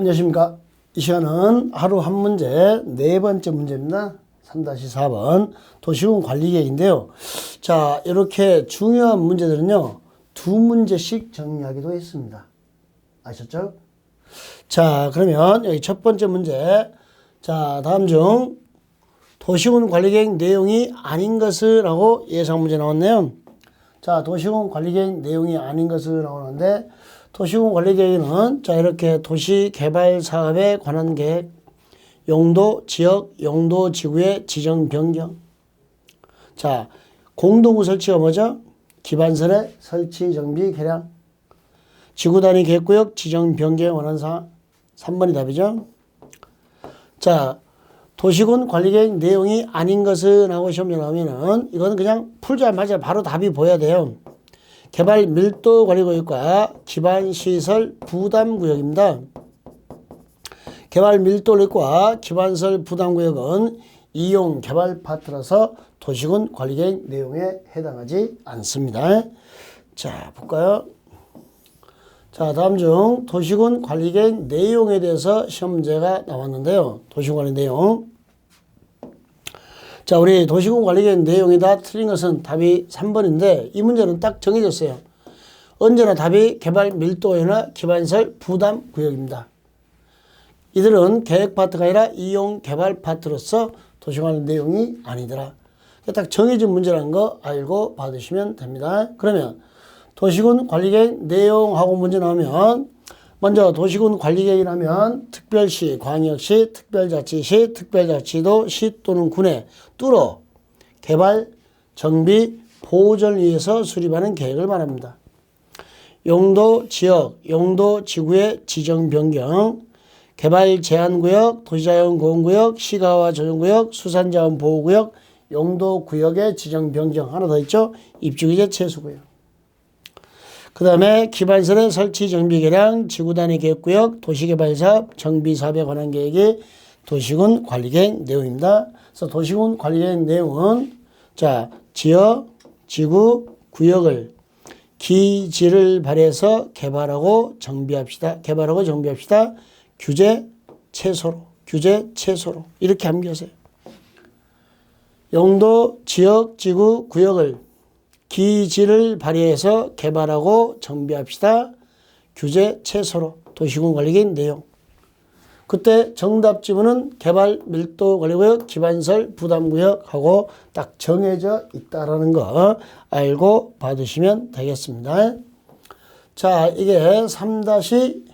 안녕하십니까. 이 시간은 하루 한 문제 네 번째 문제입니다. 3-4번 도시군 관리계획인데요. 자, 이렇게 중요한 문제들은요. 두 문제씩 정리하기도 했습니다. 아셨죠? 자, 그러면 여기 첫 번째 문제. 자, 다음 중 도시군 관리계획 내용이 아닌 것을 하고 예상 문제 나왔네요. 자, 도시군 관리계획 내용이 아닌 것을 나오는데 도시군 관리계획은 자, 이렇게 도시 개발 사업에 관한 계획, 용도, 지역, 용도 지구의 지정 변경. 자, 공동구 설치가 뭐죠? 기반설의 설치 정비 개량. 지구 단위 계획구역 지정 변경 원하는 사항. 3번이 답이죠. 자, 도시군 관리계획 내용이 아닌 것은 하고 시험에 나오면은 이거는 그냥 풀자마자 바로 답이 보여야 돼요. 개발 밀도 관리 구역과 기반 시설 부담 구역입니다. 개발 밀도 구역과 기반설 부담 구역은 이용 개발 파트라서 도시군 관리 계획 내용에 해당하지 않습니다. 자, 볼까요? 자, 다음 중 도시군 관리 계획 내용에 대해서 시험 문제가 나왔는데요. 도시군 관리 내용. 자, 우리 도시군 관리계획 내용이 다 틀린 것은 답이 3번인데 이 문제는 딱 정해졌어요. 언제나 답이 개발 밀도나 기반설 부담 구역입니다. 이들은 계획 파트가 아니라 이용 개발 파트로서 도시군 관리 내용이 아니더라. 딱 정해진 문제라는 거 알고 받으시면 됩니다. 그러면 도시군 관리계획 내용하고 문제 나오면 먼저 도시군 관리 계획이라면 특별시, 광역시, 특별자치시, 특별자치도, 시 또는 군에 뚫어 개발, 정비, 보존을 위해서 수립하는 계획을 말합니다. 용도, 지역, 용도, 지구의 지정 변경, 개발 제한 구역, 도시자연 보호구역, 시가와 조정구역, 수산자원 보호구역, 용도 구역의 지정 변경 하나 더 있죠. 입주기재 최소구역. 그 다음에 기반설의 설치 정비 개량, 지구 단위 계획구역, 도시개발 사업, 정비 사업에 관한 계획이 도시군 관리계획 내용입니다. 그래서 도시군 관리계획 내용은 자 지역, 지구, 구역을 기지를 발해서 개발하고 정비합시다. 개발하고 정비합시다. 규제 최소로, 규제 최소로 이렇게 암기하세요. 용도, 지역, 지구, 구역을 기지를 발휘해서 개발하고 정비합시다. 규제 최소로 도시군 관리계획 내용. 그때 정답 지문은 개발 밀도 관리구역 기반설 부담구역하고 딱 정해져 있다라는 거 알고 받으시면 되겠습니다. 자, 이게 3-4번,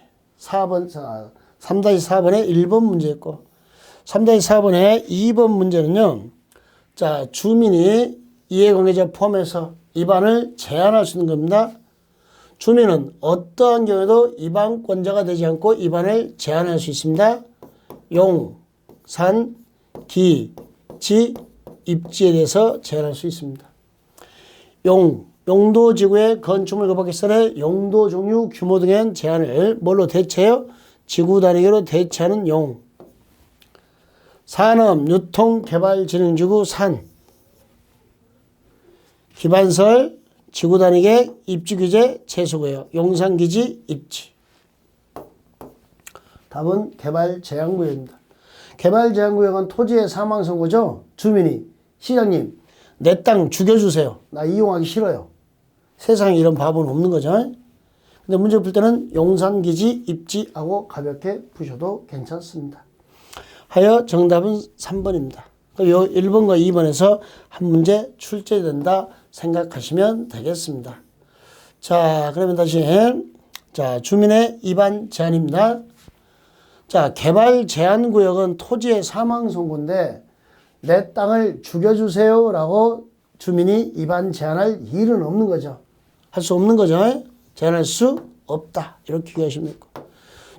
3-4번의 1번 문제였고 3-4번의 2번 문제는요. 자, 주민이 이해관계자 포함해서 입안을 제한할 수 있는 겁니다. 주민은 어떠한 경우에도 입안권자가 되지 않고 입안을 제한할 수 있습니다. 용, 산, 기, 지, 입지에 대해서 제한할 수 있습니다. 용, 용도 지구의 건축물 거박기설의 용도 종류, 규모 등의 제한을 뭘로 대체해요? 지구 단위로 대체하는 용. 산업, 유통, 개발, 진흥지구, 산. 기반설, 지구 단위계, 입지 규제, 최소고요. 용산기지, 입지. 답은 개발 제한구역입니다. 개발 제한구역은 토지의 사망 선고죠. 주민이 시장님 내 땅 죽여주세요. 나 이용하기 싫어요. 세상에 이런 바보는 없는 거죠. 근데 문제 풀 때는 용산기지, 입지하고 가볍게 푸셔도 괜찮습니다. 하여 정답은 3번입니다. 요 1번과 2번에서 한 문제 출제된다 생각하시면 되겠습니다. 자, 그러면 다시 자, 주민의 입안 제한입니다. 자, 개발 제한 구역은 토지의 사망 선고인데 내 땅을 죽여주세요라고 주민이 입안 제한할 일은 없는 거죠. 할 수 없는 거죠. 제한할 수 없다. 이렇게 되고.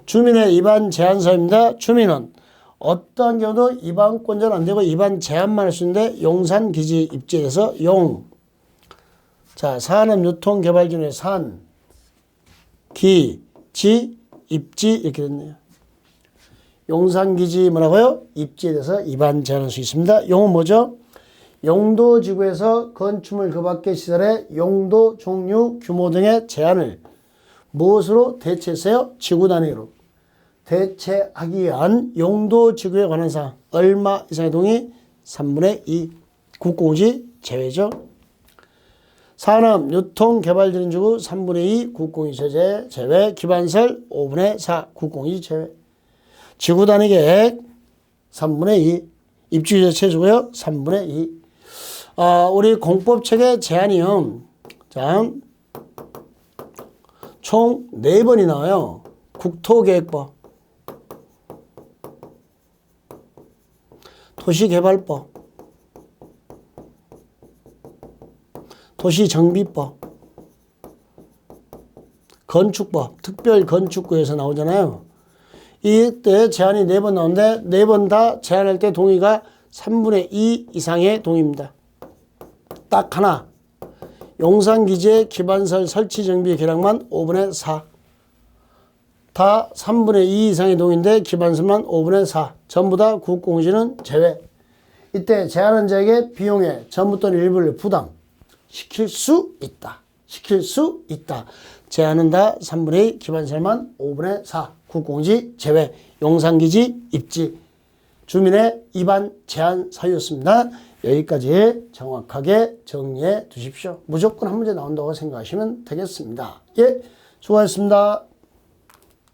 주민의 입안 제한서입니다. 주민은 어떤 경우도 입안권자는 안 되고 입안 제한만 할 수 있는데 용산 기지 입지에서 용. 자, 산업 유통 개발 중에 산, 기, 지, 입지 이렇게 됐네요. 용산 기지 뭐라고요? 입지에 대해서 입안 제한할 수 있습니다. 용은 뭐죠? 용도 지구에서 건축물 그 밖의 시설의 용도, 종류, 규모 등의 제한을 무엇으로 대체했어요? 지구 단위로. 대체하기 위한 용도 지구에 관한 사항 얼마 이상의 동의 3분의 2 국공지 제외죠. 산업, 유통, 개발 지능지구 3분의 2 국공지 제재 제외 기반설 5분의 4 국공지 제외 지구 단위 계획 3분의 2 입주 자체주고요 3분의 2 아, 우리 공법책의 제한이요. 자, 총 4번이 나와요. 국토계획법, 도시개발법, 도시정비법, 건축법, 특별건축구에서 나오잖아요. 이때 제한이 4번 나오는데 4번 다 제한할 때 동의가 3분의 2 이상의 동의입니다. 딱 하나. 용산기지의 기반설 설치 정비 계량만 5분의 4. 다 3분의 2 이상의 동인데 기반설만 5분의 4. 전부 다 국공지는 제외. 이때 제한한 자에게 비용의 전부 또는 일부를 부담 시킬 수 있다. 시킬 수 있다. 제한은 다 3분의 2, 기반설만 5분의 4. 국공지 제외. 용산기지 입지. 주민의 입안 제한 사유였습니다. 여기까지 정확하게 정리해 두십시오. 무조건 한 문제 나온다고 생각하시면 되겠습니다. 예, 수고하셨습니다.